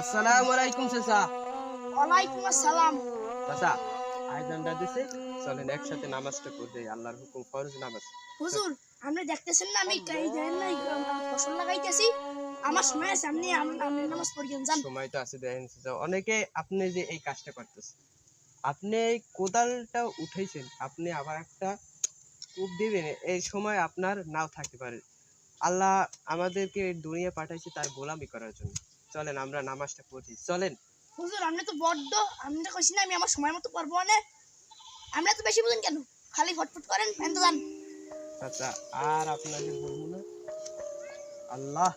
আসসালামু আলাইকুম চাচা। ওয়ালাইকুম আসসালাম। চাচা চলেন একসাথে নামাজটা পড়ে আল্লাহর হুকুম ফরজ নামাজ। হুজুর আপনি দেখতেছেন না আমি কাই দেন না ফসল লাগাইতেছি। আমার সময় আছে আপনি নামাজ যান। সময় তো আছে দেখেন চাচা। অনেকে আপনি যে এই কাজটা করতেছেন আপনি এই কোদালটা উঠাইছেন আপনি আবার একটা কূপ দিবেন এই সময় আপনার নাও থাকতে পারে। আল্লাহ আমাদেরকে দুনিয়া পাঠাইছে তার গোলামি করার জন্য। চলেন আমরা নামাজটা পড়ি। চলেন। হুজুর আপনি তো বড্ড আমি তো কইছি না আমি আমার সময় মতো পারব না। আপনি তো বেশি বুঝেন কেন? খালি ফটফট করেন ফ্যান তো যান আচ্ছা আর আপনাকে বলব না। আল্লাহ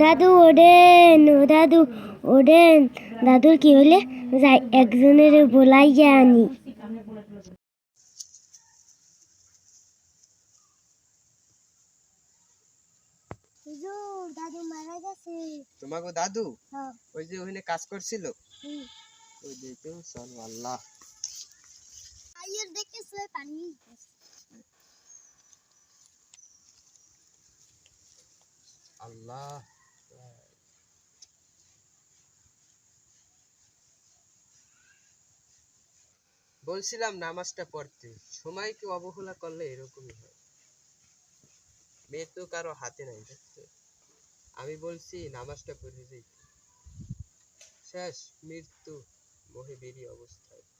দাদু ওডেন ও দাদু ওডেন। দাদুর কি হলে? যাই একজনের বলাইয়া আনি দাদু মারা গেছে। তোমাকে দাদু? হ্যাঁ। ওই যে ওখানে কাজ করছিল? ওই আল্লাহ। বলছিলাম নামাজটা পড়তে। সময়কে অবহেলা করলে এরকমই হয়। মেয়ে তো কারও হাতে নাই দেখছ আমি বলছি, নামাজটা পড়ে যাই শেষ, মৃত্যু মহিবেরই অবস্থায়।